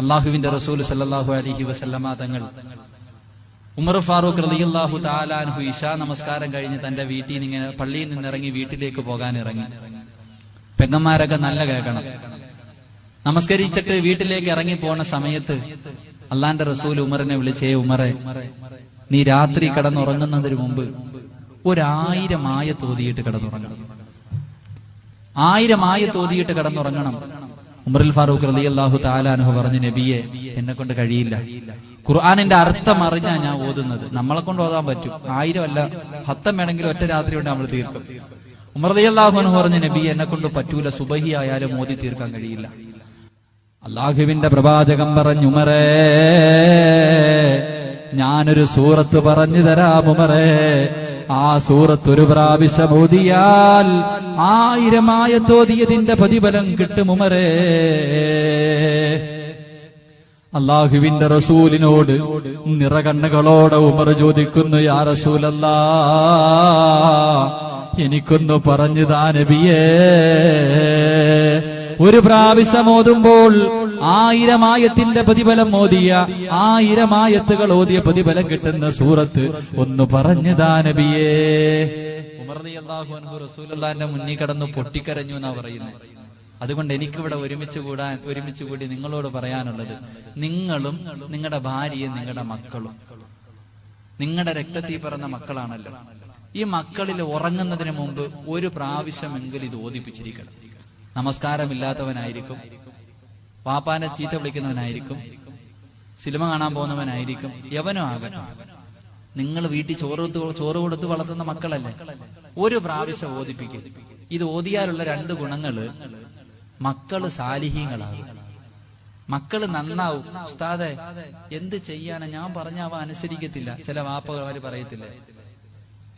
അള്ളാഹുവിന്റെ റസൂൽ സല്ലാഹു അലഹി വസല്ലമ തങ്ങൾ. ഉമർ ഫാറൂഖ് റളിയല്ലാഹു താലാൻഹു ഇഷാ നമസ്കാരം കഴിഞ്ഞ് തന്റെ വീട്ടിൽ നിന്ന് ഇങ്ങനെ പള്ളിയിൽ നിന്നിറങ്ങി വീട്ടിലേക്ക് പോകാൻ ഇറങ്ങി. പെങ്ങന്മാരൊക്കെ നല്ല കേൾക്കണം. നമസ്കരിച്ചിട്ട് വീട്ടിലേക്ക് ഇറങ്ങി പോണ സമയത്ത് അള്ളാന്റെ റസൂൽ ഉമറിനെ വിളിച്ചേ ഉമറെ നീ രാത്രി കിടന്നുറങ്ങുന്നതിന് മുമ്പ് ഒരായിരം ആയ തോതിയിട്ട് കിടന്നുറങ്ങണം. ആയിരം ആയ തോതിയിട്ട് കിടന്നുറങ്ങണം. ഉമറുൽ ഫാറൂഖ് റലി അള്ളാഹു താലാനുഹു പറഞ്ഞു നബിയെ എന്നെ കൊണ്ട് കഴിയില്ല. ഖുർആാനിന്റെ അർത്ഥം അറിഞ്ഞാ ഞാൻ ഓതുന്നത്. നമ്മളെ കൊണ്ട് ഓതാൻ പറ്റും. ആയിരം അല്ല ഹത്തം വേണമെങ്കിൽ ഒറ്റ രാത്രി കൊണ്ട് നമ്മൾ തീർക്കും. ഉമർ അലി അള്ളാഹു പറഞ്ഞു നബി എന്നെ കൊണ്ട് പറ്റൂല. സുബഹി ആയാലും ഓതി തീർക്കാൻ കഴിയില്ല. അള്ളാഹുവിന്റെ പ്രവാചകം പറഞ്ഞു ഉമറേ ഞാനൊരു സൂറത്ത് പറഞ്ഞു തരാം ഉമറേ. ആ സൂറത്ത് ഒരു പ്രാവശ്യം ഓതിയാൽ ആയിരമായ തോതിയതിന്റെ പ്രതിഫലം കിട്ടുമുമരേ അള്ളാഹുവിന്റെ റസൂലിനോട് നിറകണ്ണുകളോടെ ഉമർ ചോദിക്കുന്നു യാ റസൂലല്ല എനിക്കൊന്ന് പറഞ്ഞു താ നബിയേ. ഒരു പ്രാവശ്യം ഓതുമ്പോൾ ആയിരമായത്തിന്റെ പ്രതിഫലം ഓതിയ ആയിരമായത്തുകൾ ഓതിയ പ്രതിഫലം കിട്ടുന്ന സൂറത്ത് ഒന്ന് പറഞ്ഞു അൻഹു റസൂലുള്ളാഹിന്റെ മുന്നിൽ കടന്ന് പൊട്ടിക്കരഞ്ഞു എന്നാ പറയുന്നത് അതുകൊണ്ട് എനിക്കിവിടെ ഒരുമിച്ച് കൂടാൻ ഒരുമിച്ച് കൂടി നിങ്ങളോട് പറയാനുള്ളത് നിങ്ങളും നിങ്ങളുടെ ഭാര്യയും നിങ്ങളുടെ മക്കളും നിങ്ങളുടെ രക്തത്തിൽ പിറന്ന മക്കളാണല്ലോ. ഈ മക്കളിൽ ഉറങ്ങുന്നതിന് മുമ്പ് ഒരു പ്രാവശ്യമെങ്കിലും ഇത് ഓദിപ്പിച്ചിരിക്കണം നമസ്കാരമില്ലാത്തവനായിരിക്കും. പാപ്പാനെ ചീത്ത വിളിക്കുന്നവനായിരിക്കും. സിനിമ കാണാൻ പോകുന്നവനായിരിക്കും. യവനോ ആകട്ടെ. നിങ്ങൾ വീട്ടിൽ ചോറ് ചോറ് കൊടുത്ത് വളർത്തുന്ന മക്കളല്ലേ? ഒരു പ്രാവശ്യം ഓദിപ്പിക്കും ഇത് ഓതിയാലുള്ള രണ്ട് ഗുണങ്ങൾ മക്കൾ സാലിഹീങ്ങളാകും മക്കൾ നന്നാവും. ഉസ്താദെ എന്ത് ചെയ്യാനാ? ഞാൻ പറഞ്ഞ അവ അനുസരിക്കത്തില്ല. ചില വാപ്പകന്മാര് പറയത്തില്ലേ?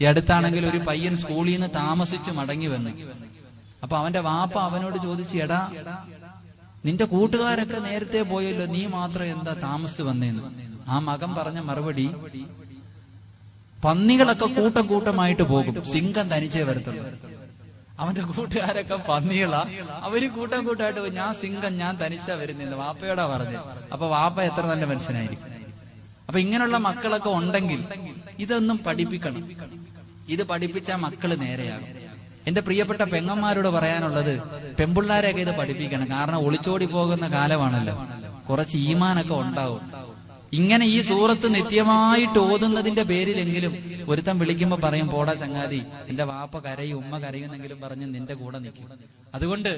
ഈ അടുത്താണെങ്കിൽ ഒരു പയ്യൻ സ്കൂളിൽ നിന്ന് താമസിച്ച് മടങ്ങി വന്നു. അപ്പൊ അവന്റെ വാപ്പ അവനോട് ചോദിച്ചു എടാ നിന്റെ കൂട്ടുകാരൊക്കെ നേരത്തെ പോയല്ലോ നീ മാത്രം എന്താ താമസിച്ച് വന്നേന്ന്? ആ മകൻ പറഞ്ഞ മറുപടി പന്നികളൊക്കെ കൂട്ടം കൂട്ടമായിട്ട് പോകും സിംഗം തനിച്ചേ വരത്തുള്ളൂ. അവന്റെ കൂട്ടുകാരൊക്കെ പന്നികളാ. അവർ കൂട്ടം കൂട്ടമായിട്ട് ഞാൻ സിംഗം ഞാൻ തനിച്ചാ വരുന്നില്ല വാപ്പയോടാ പറഞ്ഞത്. അപ്പൊ വാപ്പ എത്ര നല്ല മനുഷ്യനായിരിക്കും. അപ്പൊ ഇങ്ങനെയുള്ള മക്കളൊക്കെ ഉണ്ടെങ്കിൽ ഇതൊന്നും പഠിപ്പിക്കണം. ഇത് പഠിപ്പിച്ച മക്കൾ നേരെയാകും. എന്റെ പ്രിയപ്പെട്ട പെങ്ങന്മാരോട് പറയാനുള്ളത് പെമ്പിള്ളാരെയൊക്കെ ഇത് പഠിപ്പിക്കണം. കാരണം ഒളിച്ചോടി പോകുന്ന കാലമാണല്ലോ. കുറച്ച് ഈമാനൊക്കെ ഉണ്ടാവും. ഇങ്ങനെ ഈ സൂറത്ത് നിത്യമായിട്ട് ഓതുന്നതിന്റെ പേരിലെങ്കിലും ഒരുത്തൻ വിളിക്കുമ്പോ പറയും പോടാ ചങ്ങാതി എന്റെ വാപ്പ കരയും ഉമ്മ കരയുന്നെങ്കിലും പറഞ്ഞ് നിന്റെ കൂടെ നിൽക്കും. അതുകൊണ്ട്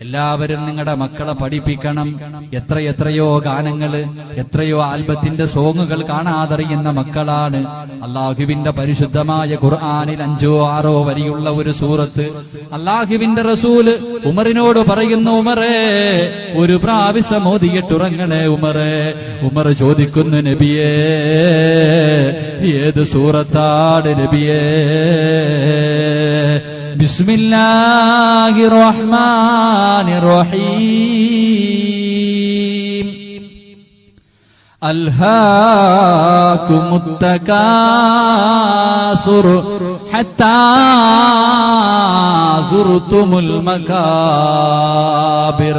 എല്ലാവരും നിങ്ങളുടെ മക്കളെ പഠിപ്പിക്കണം. എത്ര എത്രയോ ഗാനങ്ങൾ എത്രയോ ആൽബത്തിന്റെ സോങ്ങുകൾ കാണാതറിയുന്ന മക്കളാണ്. അള്ളാഹുവിന്റെ പരിശുദ്ധമായ ഖുർആാനിൽ അഞ്ചോ ആറോ വരിയുള്ള ഒരു സൂറത്ത്. അള്ളാഹുവിന്റെ റസൂൽ ഉമറിനോട് പറയുന്നു ഉമറേ ഒരു പ്രാവശ്യം ഓതിയിട്ടുറങ്ങണേ ഉമറേ. ഉമർ ചോദിക്കുന്നു നബിയേ ഏത് സൂറത്താണ് നബിയേ? ബിസ്മില്ലാഹി റഹ്മാനി റഹീം അൽഹാക്കുമുത്തകാസുർ ഹത്താ സുറുത്തുമുൽ മകാബിർ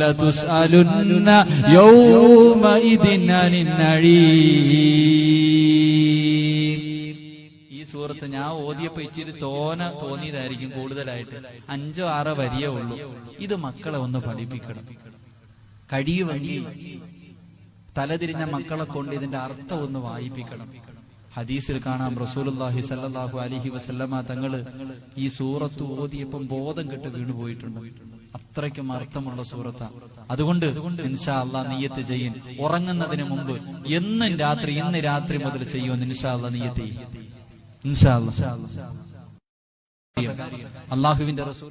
ലതുസ്അലുന്ന ഈ സൂറത്ത് ഞാൻ ഓദ്യപ്പോ ഇച്ചിരി തോന തോന്നിയതായിരിക്കും കൂടുതലായിട്ട്. അഞ്ചോ ആറോ വരിയേ ഉള്ളൂ. ഇത് മക്കളെ ഒന്ന് പഠിപ്പിക്കണം. കഴിയുവഴി തലതിരിഞ്ഞ മക്കളെ കൊണ്ട് ഇതിന്റെ അർത്ഥം ഒന്ന് വായിപ്പിക്കണം. ഹദീസിൽ കാണാം റസൂലുല്ലാഹി സല്ലാഹു അലഹി വസല്ലമ തങ്ങൾ ഈ സൂറത്ത് ഓതിയപ്പം ബോധം കെട്ട് വീണുപോയിട്ടുണ്ട്. അത്രയ്ക്കും അർത്ഥമുള്ള സൂറത്ത. അതുകൊണ്ട് ഇൻഷാ അള്ളാ നീയത്ത് ചെയ്യും. ഉറങ്ങുന്നതിന് മുമ്പ് എന്നും രാത്രി ഇന്ന് രാത്രി മുതൽ ചെയ്യുമെന്ന് ഇൻഷാ അള്ളാ നീയത്ത് ചെയ്യും. ഇൻഷാ അള്ളാ അള്ളാഹുവിന്റെ റസൂൽ